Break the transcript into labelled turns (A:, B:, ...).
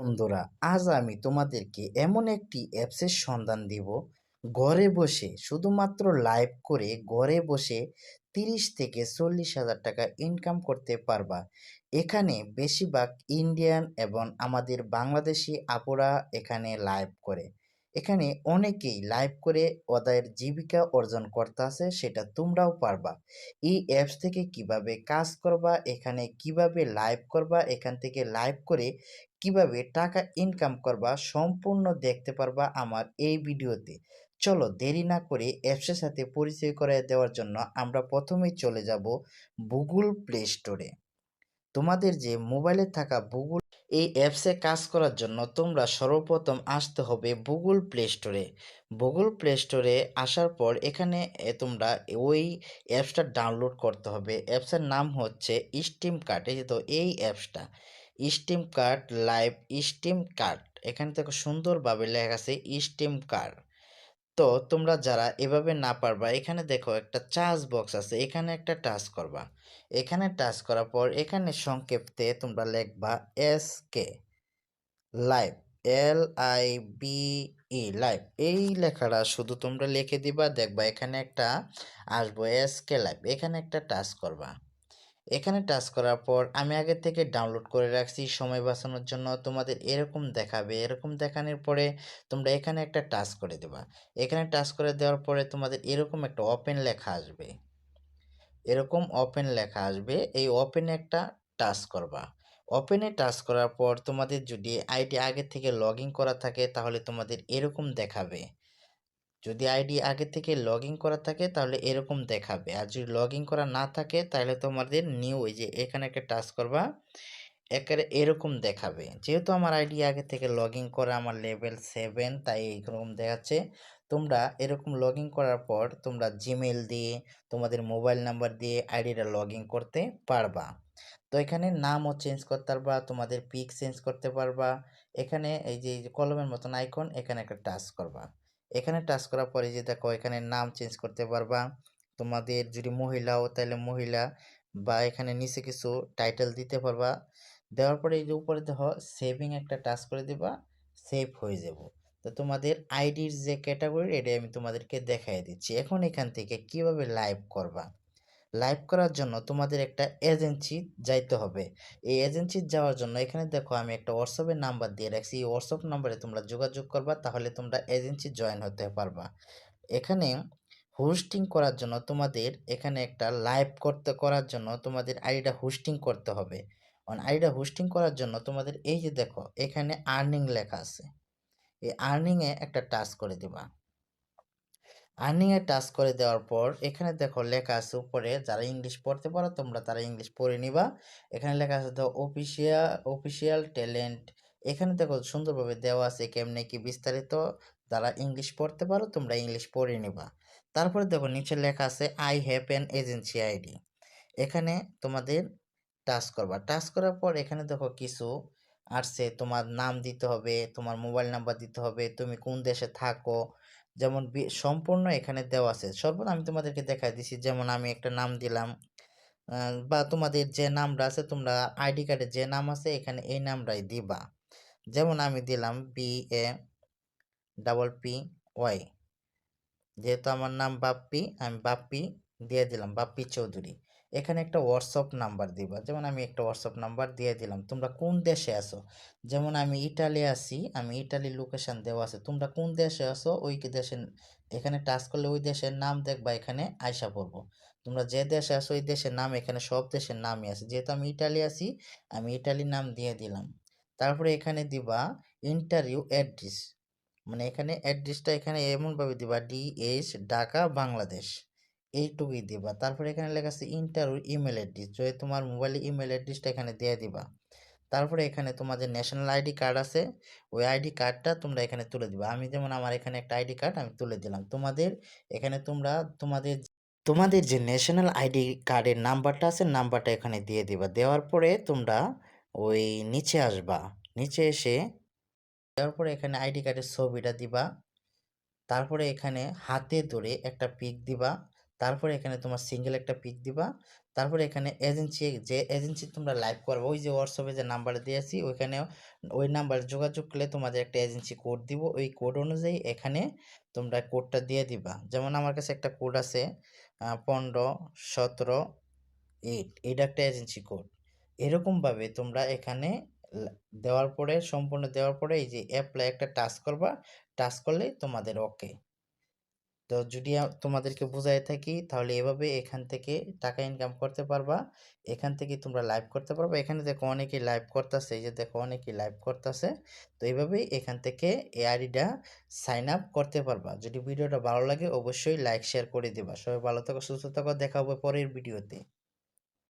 A: বন্ধুরা, আজ আমি তোমাদেরকে এমন একটি অ্যাপসের সন্ধান দিব। ঘরে বসে, শুধুমাত্র লাইভ করে ঘরে বসে তিরিশ থেকে চল্লিশ হাজার টাকা ইনকাম করতে পারবা। এখানে বেশিরভাগ ইন্ডিয়ান এবং আমাদের বাংলাদেশি আপুরা এখানে লাইভ করে। এখানে অনেকেই লাইভ করে ওদের জীবিকা অর্জন করতে আছে সেটা তোমরাও পারবা। এই অ্যাপস থেকে কীভাবে কাজ করবা, এখানে কীভাবে লাইভ করবা, এখান থেকে লাইভ করে কীভাবে টাকা ইনকাম করবা, সম্পূর্ণ দেখতে পারবা আমার এই ভিডিওতে। চলো দেরি না করে অ্যাপসের সাথে পরিচয় করে দেওয়ার জন্য আমরা প্রথমেই চলে যাব গুগল প্লে স্টোরে তোমাদের যে মোবাইলে থাকা গুগল এই অ্যাপসে কাজ করার জন্য তোমরা সর্বপ্রথম আসতে হবে গুগল প্লে স্টোরে গুগল প্লে স্টোরে আসার পর এখানে তোমরা ওই অ্যাপসটা ডাউনলোড করতে হবে। অ্যাপসের নাম হচ্ছে স্টিম কার্ট এই তো এই অ্যাপসটা। Steam cart live steam cart এখানে থেকে সুন্দরভাবে লেখা আছে স্টিম কার্ট তো তোমরা যারা এভাবে না পারবা, এখানে দেখো একটা চার্জ বক্স আছে, এখানে একটা টাচ করবা। এখানে টাচ করার পর এখানে সংক্ষেপে তোমরা লিখবা S K live L I B E live এই লেখাটা শুধু তোমরা লিখে দিবা, দেখবা এখানে একটা, আসব এস কে লাইভ এখানে একটা টাচ করবা। এখানে টাচ করার পর আমি আগে থেকে ডাউনলোড করে রাখছি। সময় বাঁচানোর জন্য তোমাদের এরকম দেখাবে, এরকম দেখানোর পরে তোমরা এখানে একটা টাচ করে দেবা। এখানে টাচ করে দেওয়ার পরে তোমাদের এরকম একটা ওপেন লেখা আসবে। এরকম ওপেন লেখা আসবে, এই ওপেনে একটা টাচ করবা। ওপেনে টাচ করার পর তোমাদের যদি আইডি আগে থেকে লগ করা থাকে, তাহলে তোমাদের এরকম দেখাবে। যদি আইডি আগে থেকে লগ ইন করা থাকে, তাহলে এরকম দেখাবে। আর যদি লগ ইন করা না থাকে, তাহলে তোমাদের নিউ এই যে এখানে একটা টাচ করবা, একেবারে এরকম দেখাবে। যেহেতু আমার আইডি আগে থেকে লগ ইন করা, আমার লেভেল সেভেন তাই এরকম দেখাচ্ছে। তোমরা এরকম লগ ইন করার পর তোমরা জিমেল দিয়ে, তোমাদের মোবাইল নাম্বার দিয়ে আইডিটা লগ ইন করতে পারবা। তো এখানে নামও চেঞ্জ করতে পারবা, তোমাদের পিক চেঞ্জ করতে পারবা। এখানে এই যে কলমের মতন আইকন এখানে একটা টাচ করবা। এখানে টাচ করার পরে যে দেখো এখানে নাম চেঞ্জ করতে পারবা। তোমাদের যদি মহিলাও তাহলে মহিলা বা এখানে নিচে কিছু টাইটেল দিতে পারবা। দেওয়ার পরে এই যে উপরে দেখো সেভিং একটা টাচ করে দিবা সেভ হয়ে যাব। তো তোমাদের আইডির যে ক্যাটাগরি এটা আমি তোমাদেরকে দেখাই দিচ্ছি। এখন এখান থেকে কীভাবে লাইভ করবা? লাইভ করার জন্য তোমাদের একটা এজেন্সি যাইতে হবে। এই এজেন্সি যাওয়ার জন্য এখানে দেখো আমি একটা হোয়াটসঅ্যাপের নাম্বার দিয়ে রাখছি। এই হোয়াটসঅ্যাপ নাম্বারে তোমরা যোগাযোগ করবা, তাহলে তোমরা এজেন্সি জয়েন হতে পারবা। এখানে হোস্টিং করার জন্য তোমাদের এখানে একটা লাইভ করতে, করার জন্য তোমাদের আইডিটা হোস্টিং করতে হবে। আইডিটা হোস্টিং করার জন্য তোমাদের এই যে দেখো, এখানে আর্নিং লেখা আছে। এই আর্নিংয়ে একটা টাচ করে দিবা। আর্নিংয়ে টাচ করে দেওয়ার পর, এখানে দেখো লেখা আছে উপরে, যারা ইংলিশ পড়তে পারো, তোমরা তারা ইংলিশ পড়ে নিবা। এখানে লেখা আছে দেখো অফিসিয়াল অফিসিয়াল ট্যালেন্ট এখানে দেখো সুন্দরভাবে দেওয়া আছে কেমনে কি বিস্তারিত। যারা ইংলিশ পড়তে পারো, তোমরা ইংলিশ পড়ে নিবা। তারপরে দেখো নিচে লেখা আছে I have an agency ID এখানে তোমাদের টাচ করবা। টাচ করার পর এখানে দেখো কিছু আসছে, তোমার নাম দিতে হবে, তোমার মোবাইল নাম্বার দিতে হবে, তুমি কোন দেশে থাকো, যেমন সম্পূর্ণ এখানে দেওয়া আছে। সর্বদা আমি তোমাদেরকে দেখাই দিছি, যেমন আমি একটা নাম দিলাম বা তোমাদের যে নামটা আছে, তোমরা আইডি কার্ডে যে নাম আছে, এখানে এই নামটাই দিবা। যেমন আমি দিলাম B, A, double P, Y. যেহেতু আমার নাম বাপ্পি, আমি বাপ্পি দিয়ে দিলাম, বাপ্পি চৌধুরী। এখানে একটা হোয়াটসঅ্যাপ নাম্বার দিবা। যেমন আমি একটা হোয়াটসঅ্যাপ নাম্বার দিয়ে দিলাম, তোমরা কোন দেশে আসো যেমন আমি ইটালি আছি, আমি ইটালির লোকেশান দেওয়া আছে, তোমরা কোন দেশে আসো ওই দেশে, এখানে টাচ করলে ওই দেশের নাম দেখবা, এখানে আয়সা পড়ব। তোমরা যে দেশে আছো, ওই দেশের নাম, এখানে সব দেশের নামই আছে। যেহেতু আমি ইটালি আছি, আমি ইটালির নাম দিয়ে দিলাম। তারপরে এখানে দিবা ইন্টারভিউ অ্যাড্রেস মানে এখানে অ্যাড্রেসটা এখানে এমনভাবে দিবা ডিএস ঢাকা বাংলাদেশ এইটুকুই দিবা। তারপরে এখানে লেখা আছে ইন্টারভিউ ইমেল অ্যাড্রেস যদি তোমার মোবাইলে ইমেল অ্যাড্রেসটা এখানে দিয়ে দিবা। তারপরে এখানে তোমাদের ন্যাশনাল আইডি কার্ড আছে, ওই আইডি কার্ডটা তোমরা এখানে তুলে দিবা। আমি যেমন আমার এখানে একটা আইডি কার্ড আমি তুলে দিলাম। তোমাদের এখানে তোমরা তোমাদের তোমাদের যে ন্যাশনাল আইডি কার্ডের নাম্বারটা আছে নাম্বারটা এখানে দিয়ে দিবা। দেওয়ার পরে তোমরা ওই নিচে আসবা। নিচে এসে দেওয়ার পরে এখানে আইডি কার্ডের ছবিটা দিবা। তারপরে এখানে হাতে ধরে একটা পিক দিবা। তারপরে এখানে তোমার সিঙ্গেল একটা পিক দিবা। তারপরে এখানে এজেন্সি যে এজেন্সি তোমরা লাইভ করবে, ওই যে হোয়াটসঅ্যাপে যে নাম্বার দিয়েছি ওইখানে ওই নাম্বারে যোগাযোগ করলে তোমাদের একটা এজেন্সি কোড দিব। ওই কোড অনুযায়ী এখানে তোমরা কোডটা দিয়ে দিবা। যেমন আমার কাছে একটা কোড আছে পনেরো, সতেরো এইট এইটা একটা এজেন্সি কোড এরকমভাবে তোমরা এখানে দেওয়ার পরে, সম্পূর্ণ দেওয়ার পরে এই যে অ্যাপ্লাই একটা টাচ করবা টাচ করলে তোমাদের ওকে তো যদি তোমাদেরকে বোঝাই থাকি, তাহলে এভাবে এখান থেকে টাকা ইনকাম করতে পারবা। এখান থেকে তোমরা লাইভ করতে পারবা। এখানে দেখো অনেকেই লাইভ করতেছে, এই যে দেখো অনেকেই লাইভ করতেছে। তো এইভাবেই এখান থেকে এই আইডিটা সাইন আপ করতে পারবা। যদি ভিডিওটা ভালো লাগে, অবশ্যই লাইক শেয়ার করে দিবা। সবাই ভালো থাকো, সুস্থ থাকো। দেখা হবে পরের ভিডিওতে।